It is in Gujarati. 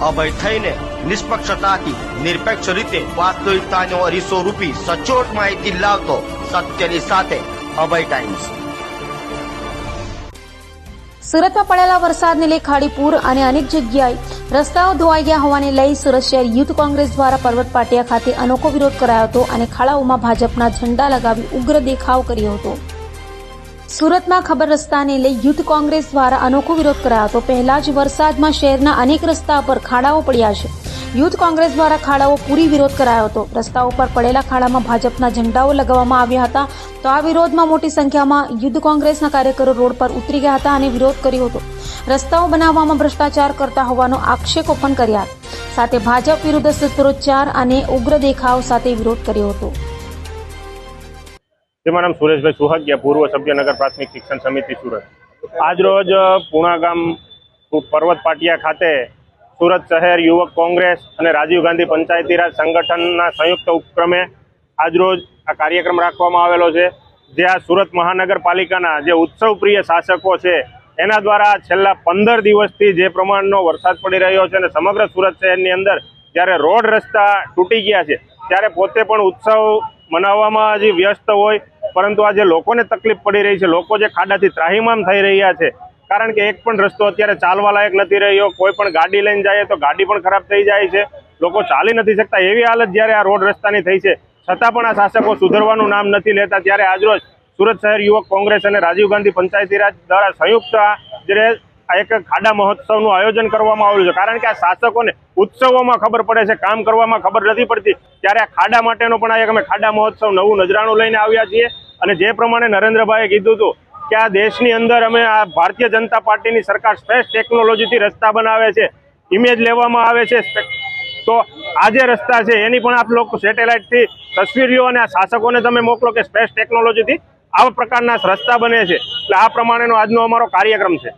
અભય થઈને નિષ્પક્ષતાથી, નિરપેક્ષ રીતે વાસ્તવિકતાનો અરીસો રૂપી સચોટ માહિતી લાવતો સત્યની સાથે અભય ટાઈમ્સ સુરતમાં પડેલા વરસાદને લઈ ખાડીપુર અને અનેક જગ્યાએ રસ્તાઓ ધોવાઈ ગયા હોવાને લઈ સુરત શહેર યુથ કોંગ્રેસ દ્વારા પર્વત પાટિયા ખાતે અનોખો વિરોધ કરાયો હતો અને ખાડાઓમાં ભાજપના ઝંડા લગાવી ઉગ્ર દેખાવ કર્યો હતો. સુરતમાં ખબર રસ્તાને લઈ યુથ કોંગ્રેસ દ્વારા અનોખો વિરોધ કરાયો હતો. પહેલા જ વરસાદમાં શહેરના અનેક રસ્તા પર ખાડાઓ પડ્યા છે. યુથ કોંગ્રેસ દ્વારા ખાડાઓ પૂરી વિરોધ કરાયો હતો. રસ્તા ઉપર પડેલા ખાડામાં ભાજપના ઝંડાઓ લગાવવામાં આવ્યા હતા. તો આ વિરોધમાં મોટી સંખ્યામાં યુદ્ધ કોંગ્રેસના કાર્યકરો રોડ પર ઉતરી ગયા હતા અને વિરોધ કર્યો હતો. રસ્તાઓ બનાવવામાં ભ્રષ્ટાચાર કરતા હોવાનો આક્ષેપો પણ કર્યા સાથે ભાજપ વિરુદ્ધ સૂત્રોચ્ચાર અને ઉગ્ર દેખાવ સાથે વિરોધ કર્યો હતો. તેમાં નામ સુરેશભાઈ સુહાગિયા, પૂર્વ સભ્ય નગર પ્રાથમિક શિક્ષણ સમિતિ સુરત. આજરોજ પૂણા ગામ પર્વત પાટિયા ખાતે સુરત શહેર યુવક કોંગ્રેસ અને રાજીવ ગાંધી પંચાયતીરાજ સંગઠનના સંયુક્ત ઉપક્રમે આજરોજ આ કાર્યક્રમ રાખવામાં આવેલો છે, જે આ સુરત મહાનગરપાલિકાના જે ઉત્સવ પ્રિય શાસકો છે, એના દ્વારા છેલ્લા પંદર દિવસથી જે પ્રમાણનો વરસાદ પડી રહ્યો છે અને સમગ્ર સુરત શહેરની અંદર જ્યારે રોડ રસ્તા તૂટી ગયા છે, ત્યારે પોતે પણ ઉત્સવ મનાવવામાં હજી વ્યસ્ત હોય પરંતુ આજે લોકોને તકલીફ પડી રહી છે. લોકો જે ખાડાથી ત્રાહિમામ થઈ રહ્યા છે. કારણ કે એક પણ રસ્તો અત્યારે ચાલવા લાયક નથી રહ્યો. કોઈ પણ ગાડી લઈને જાય તો ગાડી પણ ખરાબ થઈ જાય છે. લોકો ચાલી નથી શકતા. એવી હાલત જ્યારે આ રોડ રસ્તાની થઈ છે. છતાં પણ આ શાસકો સુધરવાનું નામ નથી લેતા. ત્યારે આજરોજ સુરત શહેર યુવક કોંગ્રેસ અને રાજીવ ગાંધી પંચાયતી રાજ દ્વારા સંયુક્ત જે એક ખાડા મહોત્સવનું આયોજન કરવામાં આવ્યું છે. કારણ કે આ શાસકોને ઉત્સવોમાં ખબર પડે છે. કામ કરવામાં ખબર નથી પડતી. ત્યારે આ ખાડા માટેનો પણ એક અમે ખાડા મહોત્સવ નવું નજરાણું લઈને આવ્યા છીએ. અને જે પ્રમાણે નરેન્દ્રભાઈએ કીધું હતું કે આ દેશની અંદર અમે આ ભારતીય જનતા પાર્ટીની સરકાર સ્પેસ ટેકનોલોજીથી રસ્તા બનાવે છે ઇમેજ લેવામાં આવે છે તો આ જે રસ્તા છે, એની પણ આપ લોકો સેટેલાઇટથી તસવીરીઓ અને આ શાસકોને તમે મોકલો કે સ્પેસ ટેકનોલોજીથી આવા પ્રકારના રસ્તા બને છે. એટલે આ પ્રમાણેનો આજનો અમારો કાર્યક્રમ છે.